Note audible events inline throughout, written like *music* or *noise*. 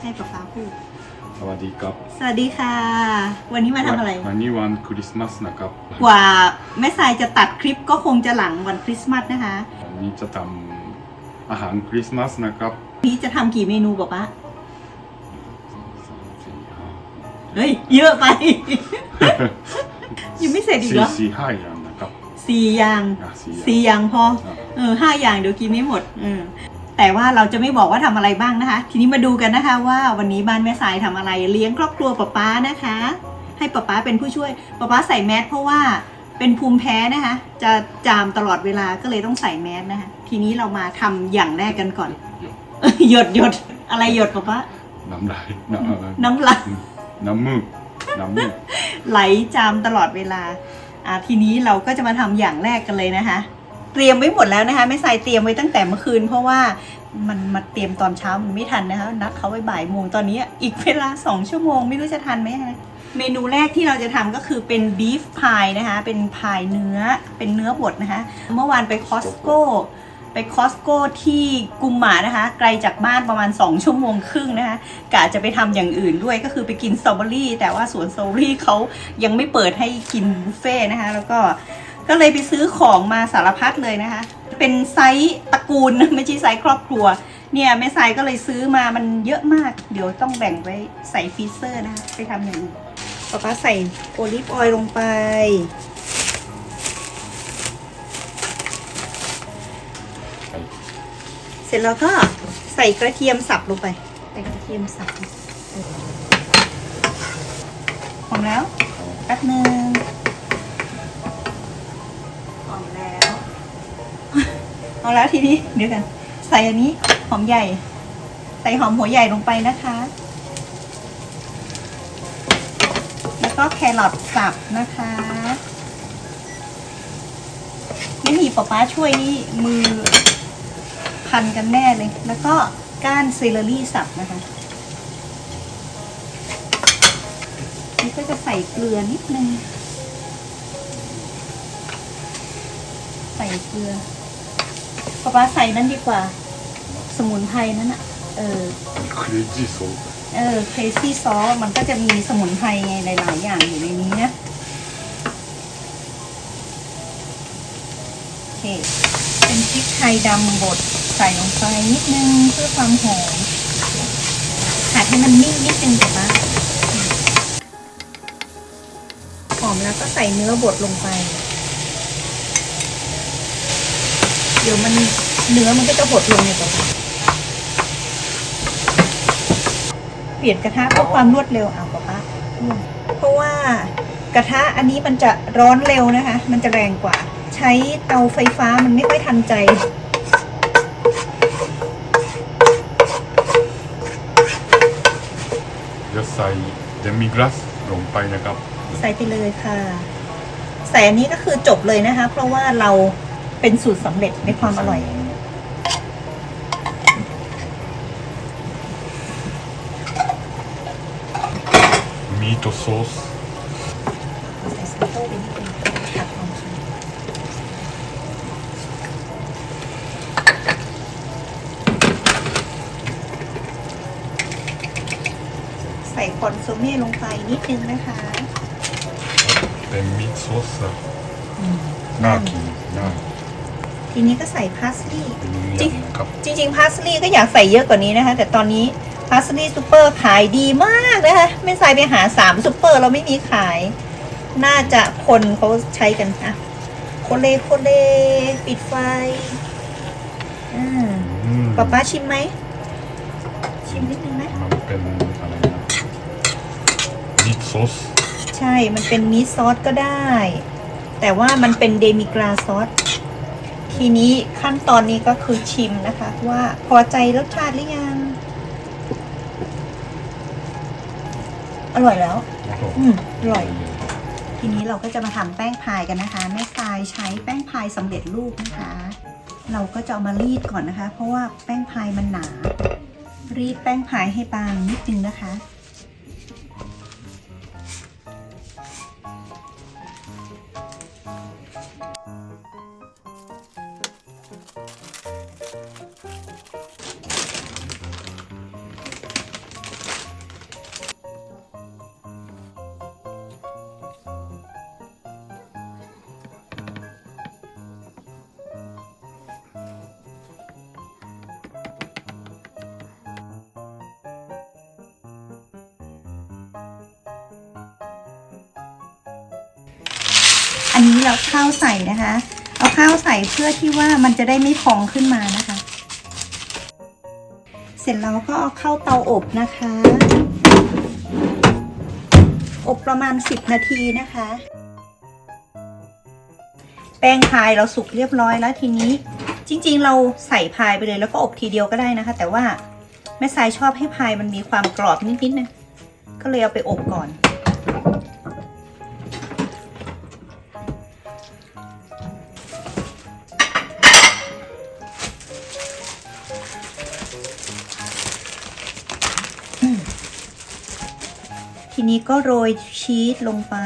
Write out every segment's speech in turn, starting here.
ให้ป๊าป๊าพูด สวัสดีครับ สวัสดีค่ะ วันนี้มาทำอะไร วันนี้วันคริสต์มาสนะครับ กว่าแม่ทรายจะตัดคลิปก็คงจะหลังวันคริสต์มาสนะคะวันนี้จะทำอาหารคริสต์มาสนะครับนี้จะทำกี่เมนูป๊าป๊าสามสี่ห้าเฮ้ย เยอะไป ยังไม่เสร็จอีกสี่เหรอสี่ห้าอย่างนะครับสี่อย่าง อะสี่อย่าง สี่อย่างพออะเออห้าอย่างเดี๋ยวกินไม่หมดเออ แต่ว่าเราจะไม่บอกว่าทำอะไรบ้างนะคะ ทีนี้มาดูกันนะคะ ว่าวันนี้บ้านแม่สายทำอะไร เลี้ยงครอบครัวป๊าป๊านะคะ ให้ป๊าป๊าเป็นผู้ช่วยป๊าป๊าใส่แมสเพราะว่าเป็นภูมิแพ้นะคะ จะจามตลอดเวลาก็เลยต้องใส่แมสนะคะ ทีนี้เรามาทำอย่างแรกกันก่อน หยดหยดหยดอะไรหยดป๊าป๊าน้ำลายน้ำอะไรน้ำลายน้ำมูกน้ำมูกไหลจามตลอดเวลาอ่าทีนี้เราก็จะมาทำอย่างแรกกันเลยนะคะ เตรียมไว้หมดแล้วนะคะไม่ใส่เตรียมไว้ตั้งแต่เมื่อคืน เพราะว่ามันมาเตรียมตอนเช้ามันไม่ทันนะคะนัดเขาไว้บ่ายโมงตอนนี้อีกเวลาสองชั่วโมงไม่รู้จะทันไหมคะเมนูแรกที่เราจะทำก็คือเป็นบีฟพายนะคะ เป็นพายเนื้อเป็นเนื้อบดนะคะ เมื่อวานไปคอสโก้ไปคอสโก้ที่กุมหมานะคะ ไกลจากบ้านประมาณ 2 ชั่วโมงครึ่งนะคะกะจะไปทำอย่างอื่นด้วยก็คือไปกินสตรอเบอรี่แต่ว่าสวนสตรอเบอรี่เขายังไม่เปิดให้กินบุฟเฟ่นะคะ แล้วก็ ก็เลยไปซื้อของมาสารพัดเลยนะคะ เป็นไซส์ตระกูลไม่ใช่ไซส์ครอบครัว เนี่ยแม่สายก็เลยซื้อมามันเยอะมาก เดี๋ยวต้องแบ่งไว้ใส่ฟรีเซอร์นะคะไปทำอย่างอื่นป๊าป๊าใส่โอลิฟออยล์ลงไปไอ้เสร็จแล้วก็ใส่กระเทียมสับลงไป ใส่กระเทียมสับหอมแล้วแป๊บนึงหอมแล้ว เอาแล้วทีนี้เดี๋ยวกัน ใส่อันนี้หอมใหญ่ ใส่หอมหัวใหญ่ลงไปนะคะ แล้วก็แครอทสับนะคะไม่มีป๊าป๊าช่วยนี่มือพันกันแน่เลย แล้วก็ก้านเซเลอรี่สับนะคะนี่ก็จะใส่เกลือนิดนึง ใส่เกลือ ป้าใส่นั่นดีกว่า สมุนไพรนั่นอะเออ crazy sauce เออ crazy sauce มันก็จะมีสมุนไพรไงหลายๆอย่างอยู่ในนี้นะโอเค เป็นพริกไทยดำบดใส่ลงไปนิดนึงเพื่อความหอมผัดให้มันนิ่งนิดนึงป๊าป๊าหอมแล้วก็ใส่เนื้อบดลงไป ดี๋ยวมันเนื้อมันก็จะหดลงในกระทะเปลี่ยนกระทะเพื่อความรวดเร็วเอาป๊าป๊าเพราะว่ากระทะอันนี้มันจะร้อนเร็วนะคะ มันจะแรงกว่า ใช้เตาไฟฟ้ามันไม่ค่อยทันใจจะใส่เดมิกราสลงไปนะครับ ใส่ไปเลยค่ะ ใส่อันนี้ก็คือจบเลยนะคะ เพราะว่าเรา เป็นสูตรสำเร็จในความอร่อย ミートソース ใส่ซันโต้ไปนิดนึงตัดลงค่ะใส่คอนโซเม่ลงไปนิดนึงนะคะ เป็นミートソースน่ากินน่า ทีนี้ก็ใส่พาสลีย์จริงจริงพาสลีย์ก็อยากใส่เยอะกว่านี้นะคะ แต่ตอนนี้พาสลีย์ซูเปอร์ขายดีมากนะคะไม่ใส่ไปหาสามซูเปอร์เราไม่มีขาย น่าจะคนเขาใช้กันค่ะโคเลโคเลปิดไฟอ่าป๊าป๊าชิมไหม ชิมนิดนึงไหมมันเป็นอะไรนะมิตซอสใช่มันเป็นมิซซอสก็ได้ แต่ว่ามันเป็นเดมิกราซอส ทีนี้ขั้นตอนนี้ก็คือชิมนะคะ ว่าพอใจรสชาติหรือยัง อร่อยแล้ว อืมอร่อย ทีนี้เราก็จะมาทำแป้งพายกันนะคะ แม่ทรายใช้แป้งพายสำเร็จรูปนะคะ เราก็จะเอามารีดก่อนนะคะ เพราะว่าแป้งพายมันหนา รีดแป้งพายให้บางนิดนึงนะคะ อันนี้เราข้าวใส่นะคะ เอาข้าวใส่เพื่อที่ว่ามันจะได้ไม่พองขึ้นมานะคะ เสร็จแล้วก็เอาเข้าเตาอบนะคะ อบประมาณ 10 นาทีนะคะ แป้งพายเราสุกเรียบร้อยแล้วทีนี้ จริงๆ เราใส่พายไปเลยแล้วก็อบทีเดียวก็ได้นะคะ แต่ว่าแม่สายชอบให้พายมันมีความกรอบนิดๆนะก็เลยเอาไปอบก่อน ทีนี้ก็โรยชีสลงไป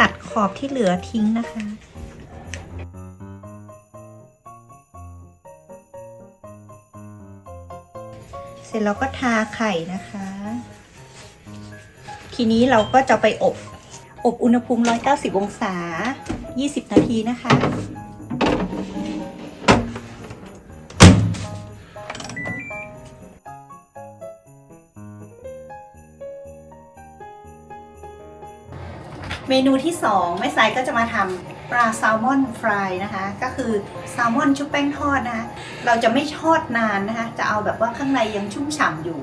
ตัดขอบที่เหลือทิ้งนะคะ เร็จแล้วก็ทาไข่นะคะ ทีนี้เราก็จะไปอบ อบอุณหภูมิ 190 องศา 20 นาทีนะคะ เมนูที่ 2 แม่สายก็จะมาทำ ปลาแซลมอนฟรายนะคะ ก็คือแซลมอนชุบแป้งทอดนะคะเราจะไม่ทอดนานนะคะ จะเอาแบบว่าข้างในยังชุ่มฉ่ำอยู่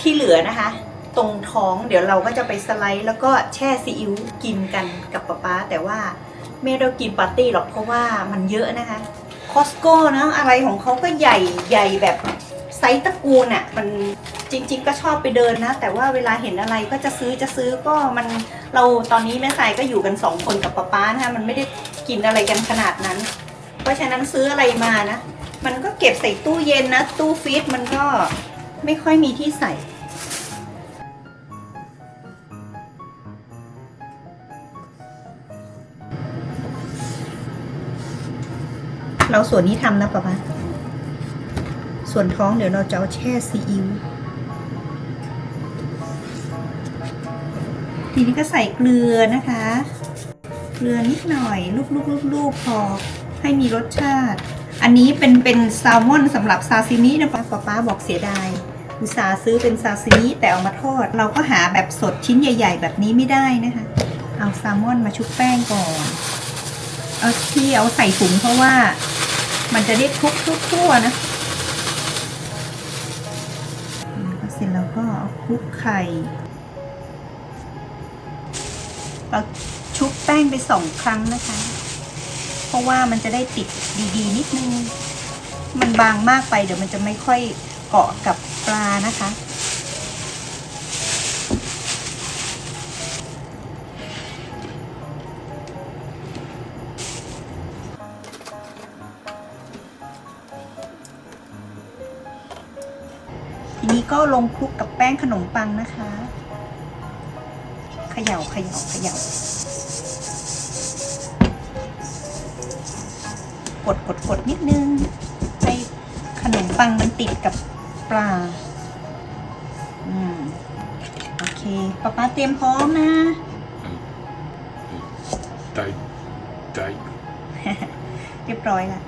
ที่เหลือนะคะ ตรงท้องเดี๋ยวเราก็จะไปสไลด์ แล้วก็แช่ซีอิ๊วกินกันกับป๊าป๊าแต่ว่าไม่ได้กินปาร์ตี้หรอกเพราะว่ามันเยอะนะคะคอสโก้นะอะไรของเขาก็ใหญ่ใหญ่แบบไซส์ตระกูลอะ่ะมันจริง ๆ ก็ชอบไปเดินนะ แต่ว่าเวลาเห็นอะไรก็จะซื้อจะซื้อก็มันเราตอนนี้แม่สายก็อยู่กันสองคนกับป๊าป๊านะคะมันไม่ได้ กินอะไรกันขนาดนั้น เพราะฉะนั้นซื้ออะไรมานะ มันก็เก็บใส่ตู้เย็นนะ ตู้ฟรีซมันก็ไม่ค่อยมีที่ใส่เราส่วนนี้ทำนะป๊าป๊าส่วนท้องเดี๋ยวเราจะเอาแช่ซีอิ๊ว ทีนี้ก็ใส่เกลือนะคะ ลือนิดหน่อยลูบๆๆๆพอให้มีรสชาติ อันนี้เป็นเป็นแซลมอนสำหรับซาซิมินะป้าป๊าป๊าบอกเสียดายอุตส่าห์ซื้อเป็นซาซิมิแต่เอามาทอด เราก็หาแบบสดชิ้นใหญ่ ๆ แบบนี้ไม่ได้นะคะ เอาแซลมอนมาชุบแป้งก่อนเอาที่เอาใส่ถุงเพราะว่ามันจะได้คลุกทั่วนะเสร็จแล้วก็เอาคลุกไข่ ป้งไปสองครั้งนะคะ เพราะว่ามันจะได้ติดดีๆ นิดนึง มันบางมากไปเดี๋ยวมันจะไม่ค่อยเกาะกับปลานะคะ ทีนี้ก็ลงคลุกกับแป้งขนมปังนะคะ เขย่าเขย่าเขย่า กดกดกดนิดนึงให้ขนมปังมันติดกับปลา อืม โอเคป๊าป๊าเตรียมพร้อมนะ ได้ได้เรียบร้อยละ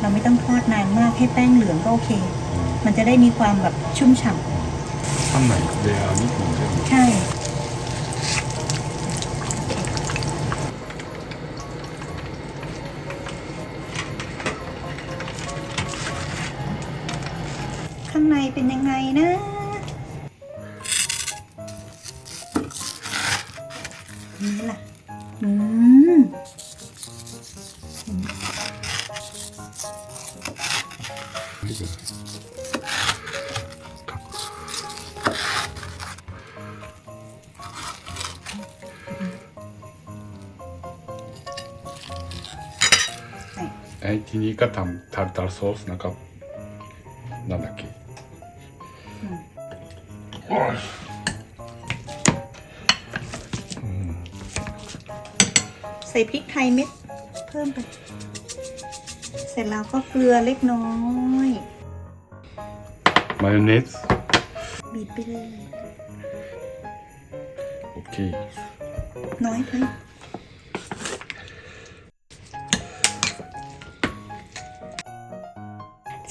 เราไม่ต้องทอดนานมากให้แป้งเหลืองก็โอเค มันจะได้มีความแบบชุ่มฉ่ำข้างในเดียวนิดหนึ่งใช่ไหมใช่ เป็นยังไงนะ นี่ล่ะ อืม ไอ้ทีนี้ก็ทำทาร์ตาร์ซอสนะครับนั่นだっけ อืม โอ้ยอืม ใส่พริกไทยเม็ดเพิ่มไป เสร็จแล้วก็เกลือเล็กน้อย มายองเนสบีบไปเลย โอเค น้อยไป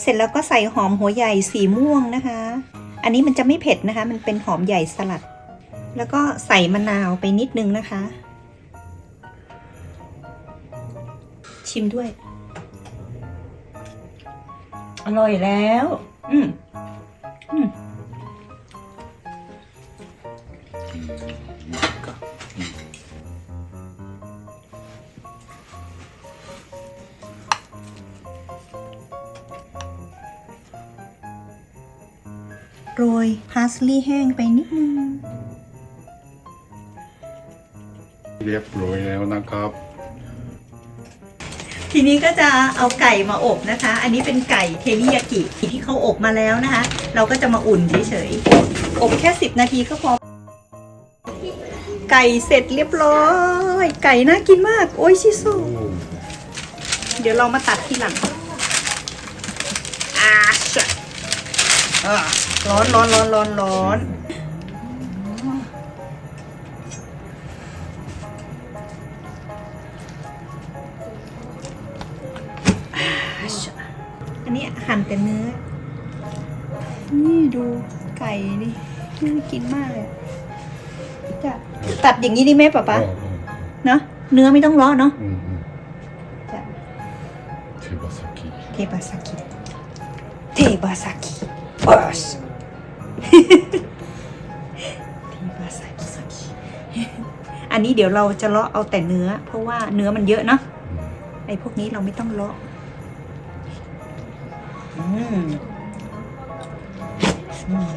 เสร็จแล้วก็ใส่หอมหัวใหญ่สีม่วงนะคะ อันนี้มันจะไม่เผ็ดนะคะ มันเป็นหอมใหญ่สลัด แล้วก็ใส่มะนาวไปนิดนึงนะคะ ชิมด้วย อร่อยแล้ว อืม รยพาสลีย์แห้งไปนิดนึง เรียบร้อยแล้วนะครับ ทีนี้ก็จะเอาไก่มาอบนะคะ อันนี้เป็นไก่เทริยากิที่เขาอบมาแล้วนะคะ เราก็จะมาอุ่นเฉยๆ อบแค่ 10 นาทีก็พอ ไก่เสร็จเรียบร้อย ไก่น่ากินมาก โอ้ยชิโซเดี๋ยวเรามาตัดทีหลังอาชะอ่า ร้อนร้อนร้อนร้อนร้อนอันนี้หั่นแต่เนื้อ นี่ดูไก่นี่น่ากินมากเลยจะตัดอย่างนี้ดีไหมป๊าป๊าเนาะเนื้อไม่ต้องร้อนเนาะจะเทบาซากิเทบาซากิเทบาซากิ Us. ซากิอันนี้เดี๋ยวเราจะเลาะเอาแต่เนื้อ เพราะว่าเนื้อมันเยอะเนาะไอ้พวกนี้เราไม่ต้องเลาะอืมอืม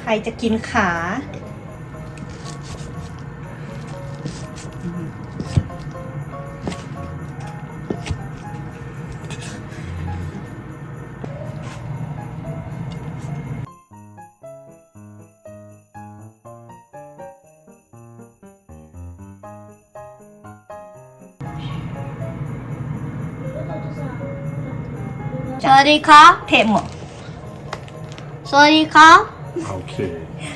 ใครจะกินขา ดีครับเทมหมดสวัสดีครับ โอเค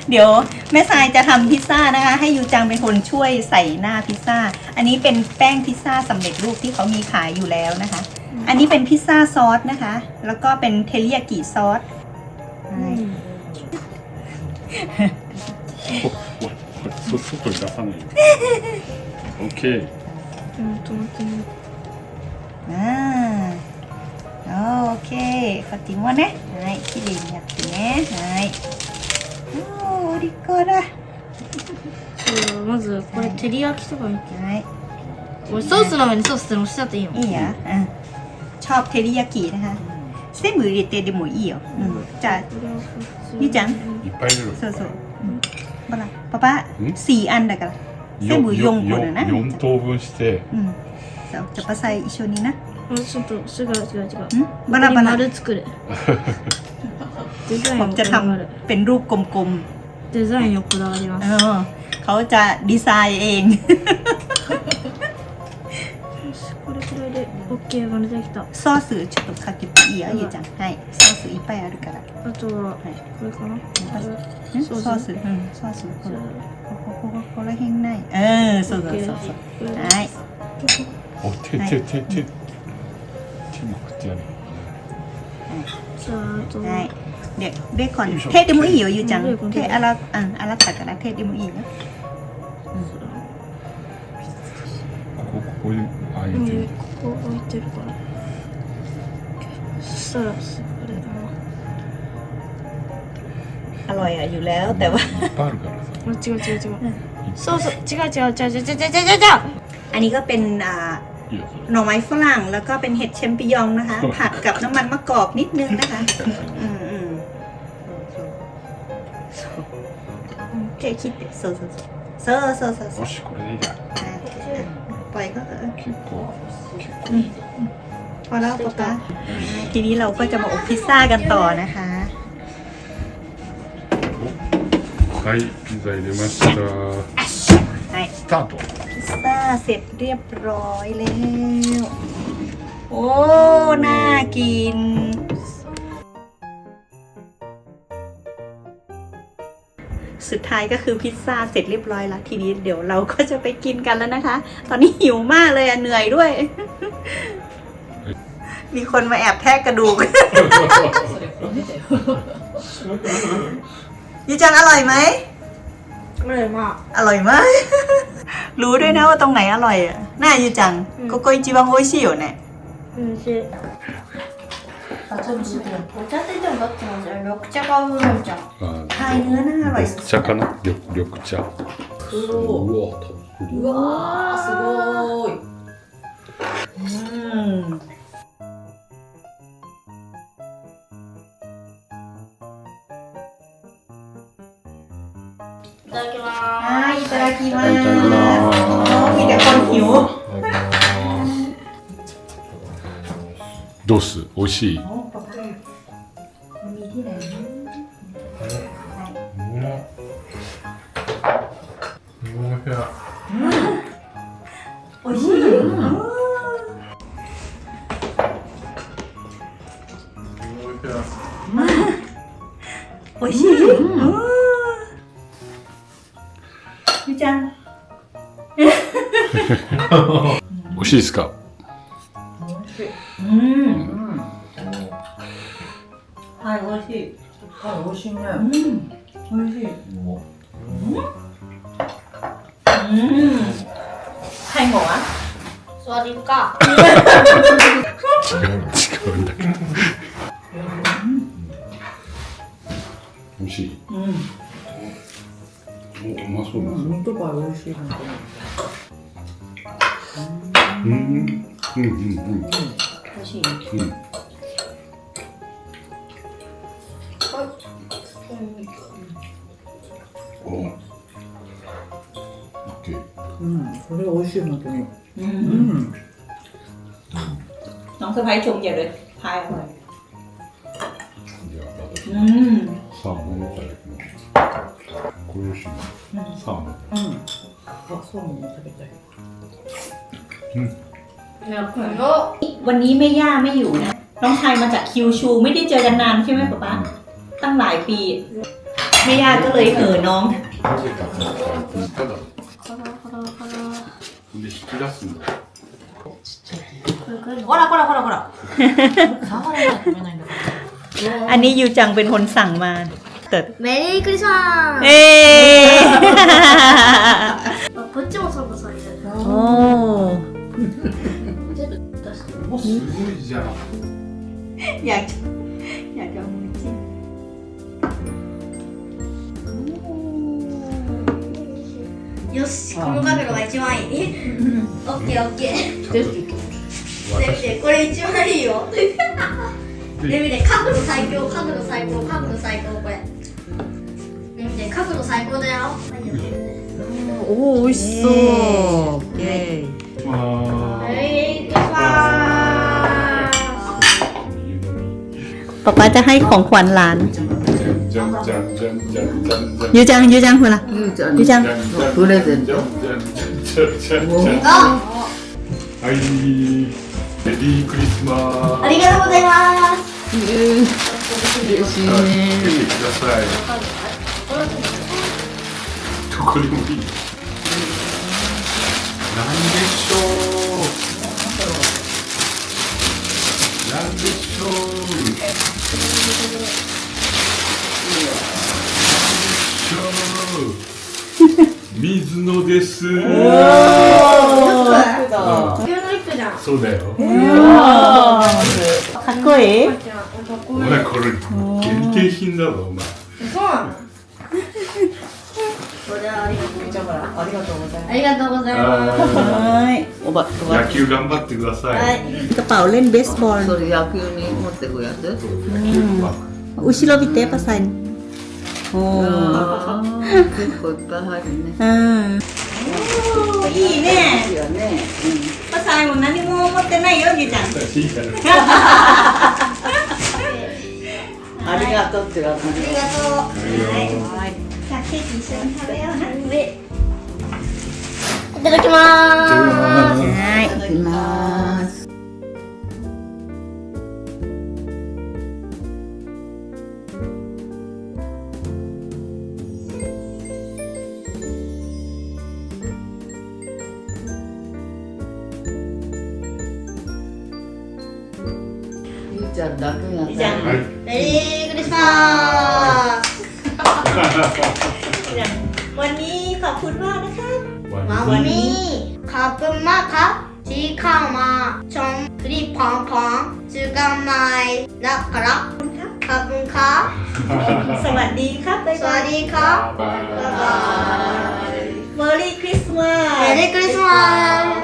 เดี๋ยวแม่ทรายจะทำพิซซ่านะคะ ให้ยูจังเป็นคนช่วยใส่หน้าพิซซ่า อันนี้เป็นแป้งพิซซ่าสำเร็จรูปที่เขามีขายอยู่แล้วนะคะ อันนี้เป็นพิซซ่าซอสนะคะ แล้วก็เป็นเทเลียกิซอสโอ้โเลยโอเค อ่า ขอจิ้มว่าねはいきれいにやってねはいおーリコだまずこれ照り焼きとか見てはいこれソースの上にソースのしてっていいのいいやうんชอบเทริยากินะคะ全部入れてでもいいよ、うん、じゃあゆうちゃんいっぱい入れるそうそう。ほら、パパん、四案だから。全部よ4個だな。 よ4等分してうん。そう、じゃあパサイ一緒にな。 ちょっと違う違う違うバナバナ丸作れ。*laughs* デザインをこだわるเป็นรูปกลมデザインをこだわります。เขาจะดีไซน์เองこれくらいで OK ができた。ソースちょっとかけていいよいうじゃん。はい。ซอスいっぱいあるから。あとはこれかな？うん？ソース？うん。ソースこれ。ここここここら辺ない。うんそうそうそう。うはい。お手手手手。くってやれはいでベーコン手でもいいよゆうちゃん手洗,、うん、洗ったから手でもいいよ、うん、ここここにああいうてるここ置いてるからそしたらすぐれだอร่อยอะอยู่แล้วแต่ว่าป้าหรือกัน違う違う違うそうそう違う違う違う違う違う違うอันนี้ก็เป็นอ่า หน่อไม้ฝรั่งแล้วก็เป็นเห็ดเชมปิญองนะคะ ผัดกับน้ำมันมะกอกนิดนึงนะคะ อืมอืมเทคิดそうそうそうそうそうそうよしこれでいいやอ่ะปล่อยก็เออ 結構結構いい พอแล้วป๊าป๊าทีนี้เราก็จะมาอบพิซซ่ากันต่อนะคะ はいピザ入れました はい スタート พิซซ่า เสร็จเรียบร้อยแล้ว โอ้ น่ากิน สุดท้ายก็คือพิซซ่าเสร็จเรียบร้อยแล้ว ทีนี้เดี๋ยวเราก็จะไปกินกันแล้วนะคะ ตอนนี้หิวมากเลยอะเหนื่อยด้วย มีคนมาแอบแทะกระดูกยูจังอร่อยไหม อร่อยมาก อร่อยมาก รู้ด้วยนะว่าตรงไหนอร่อยอ่ะ น่ายูจัง อืม โกโก้อิจิบังโออิชิอยู่เนี่ย うんしあ、ちょっとお茶って言ってもだってますよ。緑茶かウーロン茶。あ พายเนื้อน่าอร่อยสุด 緑茶かな緑緑茶黒。うわたっぷりうわー、すごーい。 อืม はい、いただきます。いただきます、どうす？美味しい？しいですか？うんうん。はい、美味しい。はい、美味しいね。うん、美味しい。もうん。はい、もうは？う座りか。違う違うんだけど美味しいうん。おうまそううミートパイ美味しいな。うん 음, 음, 음, 음. 음, 다시. 음. 어? 음. 어. 이렇게. 음,これ美味しい本当に。ううん。ん。น้องสะพ้ายชงใหญ่เลยพายอร่อย 이제 아빠도 อืม 사업 먹었다겠구나. 고요시 사업 먹었다. うん。あ、そうめんも食べたい。 いや、この。 วันนี้แม่ย่าไม่อยู่นะ น้องชายมาจากคิวชู ไม่ได้เจอกันนานใช่ไหมป๊าป๊าตั้งหลายปีแม่ย่าก็เลยเออน้อง なぜかただカラカラカラ。で引き出すんだほらほらほらほら。触らないと食べないんだから。 อันนี้ยูจังเป็นคนสั่งมาแต่ メリークリスマス เอ๊ะ あこっちもサボさんいる โอ้ 全部出してもすごいじゃん。やっちゃう。やっちゃう。もう一。よし、この角度が一番いい。オッケー、オッケー。できて、これ一番いいよ。で見て、角度最強、角度最高、角度最高、これ。で見て、角度最高だよ。おお、美味しそう。イエー。 まメリークリスマス ป๊าป๊าจะให้ของขวัญหลาน じゃんじゃんじゃんじゃんじゃんじゃんじゃん ยูจังยูจังหัวละ ゆうちゃんにゆうちゃんプレゼント。じゃんじゃんじゃんじゃんじゃんじゃんあはいメリークリスマスありがとうございます嬉しいはいね。見てくださいどこでもいい なんでしょう。なんでしょう。なんでしょう。水野です。そうだ。よ。かっこいい？お前これ限定品だぞお前。そうなのそれありがとう。ありがとうございます。はい。おば、おば。野球頑張ってください。そ野球に持ってくやつ？後ろ見てサンお結構いっぱい入るね。うんおいいね。ンも何も持ってないよちゃん *laughs* ありがとう。ありがとう。はい。一緒に食べよういただきます。はいいただきますゆうちゃん楽になった、はい、メリークリスマス ขอบคุณมากนะคะมาวันนี้ ขอบคุณมากครับ ที่เข้ามาชมคลิปพร้อมๆจูกันใหม่นะครับขอบคุณครับสวัสดีครับสวัสดีครับบ๊ายบาย Merry Christmas Merry Christmas